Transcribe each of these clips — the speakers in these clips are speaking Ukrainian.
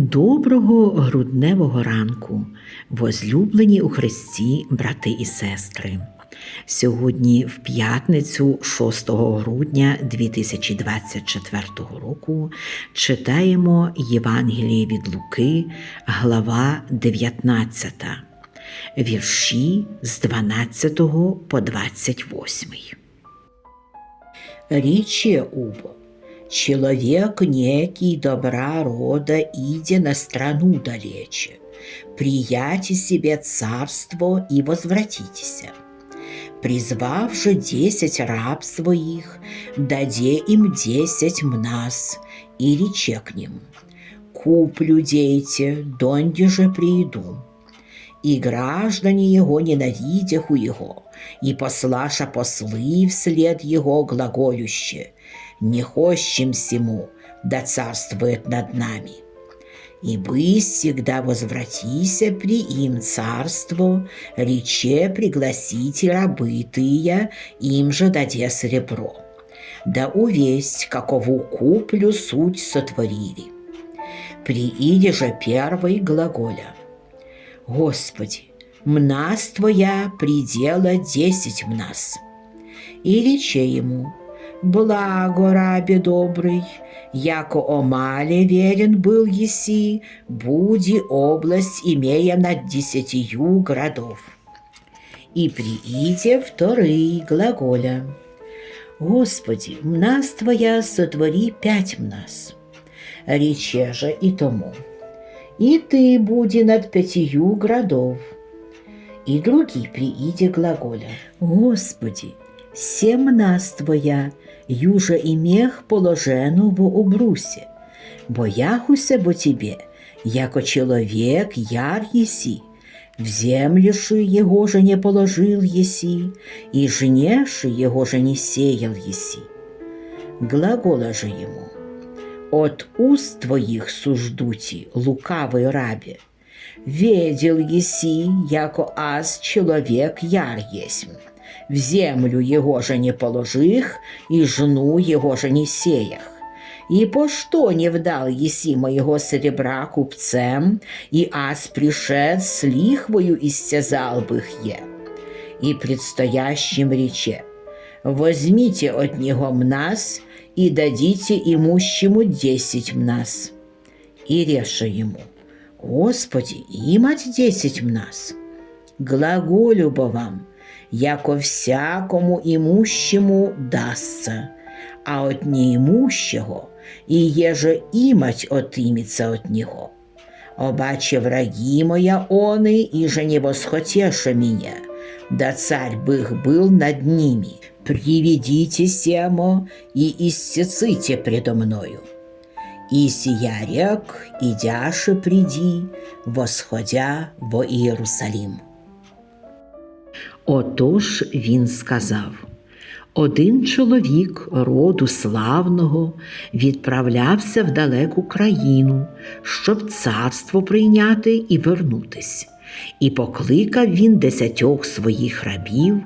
Доброго грудневого ранку, возлюблені у Христі, брати і сестри. Сьогодні, в п'ятницю, 6 грудня 2024 року, читаємо Євангеліє від Луки, глава 19, вірші з 12 по 28. Річе убо. Человек некий добра рода, идя на страну далече. Прияти себе царство и возвратитеся. Призвав же десять раб своих, даде им десять мнас, и рече к ним. Куплю дети, донде же прииду. И граждане его ненавидяху его, и послаша послы вслед его глаголюще, не хощем всему, да царствует над нами. И вы всегда возвратися при им царство, рече пригласите рабы тыя, им же даде серебро. Да увесть, какову куплю суть сотворили. Прииде же первый глаголя. Господи, мнас Твоя предела десять мнас. И рече ему, Благо, рабе добрый, яко омале верен был еси, буди область, имея над десятью городов. И прииде вторый глаголя. Господи, мнас Твоя сотвори пять мнас. Рече же и тому. И ты буди над пятью городов. И другий прииде глаголя. Господи, нас Твоя, южа и мех положену в обрусе. Бояхуся бо тебе, яко человек яр еси, в землю ши его же не положил еси, и жнеши его же не сеял еси. Глагола же ему, от уст твоих суждути, лукавый рабе, ведел еси, яко аз человек яр есмь в землю его же не положих, и жену его же не сеях. И по что не вдал еси моего серебра купцем, и аз пришед с лихвою истязал бы их е. И предстоящим рече, возьмите от него мнас и дадите имущему десять мнас. И реша ему, Господи, имать десять мнас. Глаголю бы вам, яко всякому имущему дастся, а от неимущего и еже имать отымется от него. Обаче враги моя оны, и же не восхотеша меня, да царь бы их был над ними. Приведите семо и исцеците предо мною. И сия рек, идяше приди, восходя во Иерусалим. Отож він сказав: Один чоловік роду славного відправлявся в далеку країну, щоб царство прийняти і вернутись. І покликав він десятьох своїх рабів,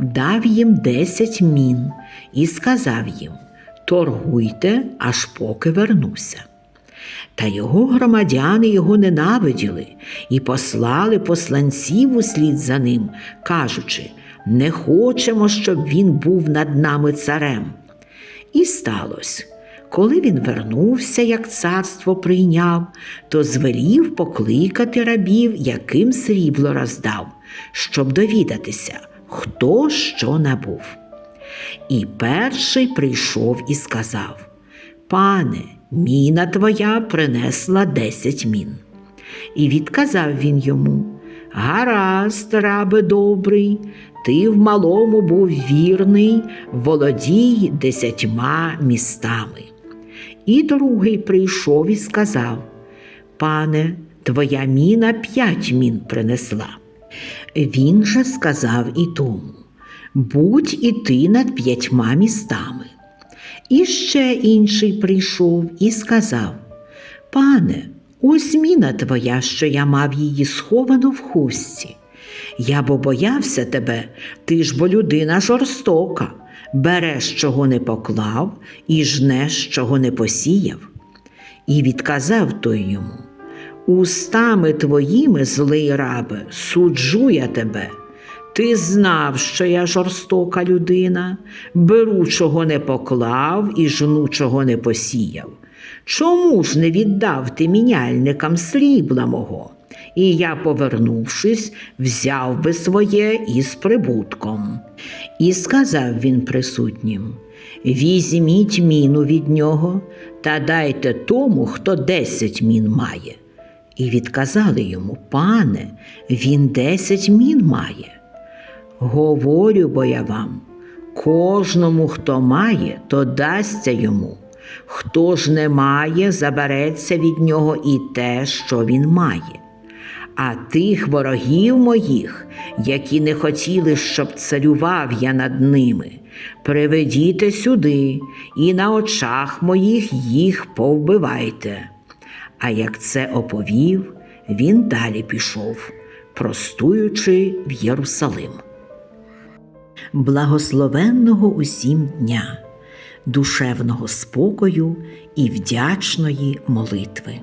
дав їм десять мін і сказав їм: Торгуйте, аж поки вернуся. Та його громадяни його ненавиділи і послали посланців услід за ним, кажучи не хочемо, щоб він був над нами царем. І сталося, коли він вернувся, як царство прийняв, то звелів покликати рабів, яким срібло роздав, щоб довідатися, хто що набув. І перший прийшов і сказав: Пане, міна твоя принесла десять мін. І відказав він йому: Гаразд, рабе добрий, ти в малому був вірний, володій десятьма містами. І другий прийшов і сказав: Пане, твоя міна п'ять мін принесла. Він же сказав і тому: Будь і ти над п'ятьма містами. І ще інший прийшов і сказав: Пане, ось міна твоя, що я мав її сховану в хустці. Я бо боявся тебе, ти ж бо людина жорстока, береш, чого не поклав, і жнеш, чого не посіяв. І відказав той йому: Устами твоїми, злий рабе, суджу я тебе. Ти знав, що я жорстока людина, беру, чого не поклав і жну, чого не посіяв. Чому ж не віддав ти міняльникам срібла мого? І я, повернувшись, взяв би своє із прибутком. І сказав він присутнім: Візьміть міну від нього та дайте тому, хто десять мін має. І відказали йому, пане, він десять мін має. Говорю бо я вам, кожному, хто має, то дасться йому. Хто ж не має, забереться від нього і те, що він має. А тих ворогів моїх, які не хотіли, щоб царював я над ними, приведіте сюди і на очах моїх їх повбивайте. А як це оповів, він далі пішов, простуючи в Єрусалим. Благословенного усім дня, душевного спокою і вдячної молитви.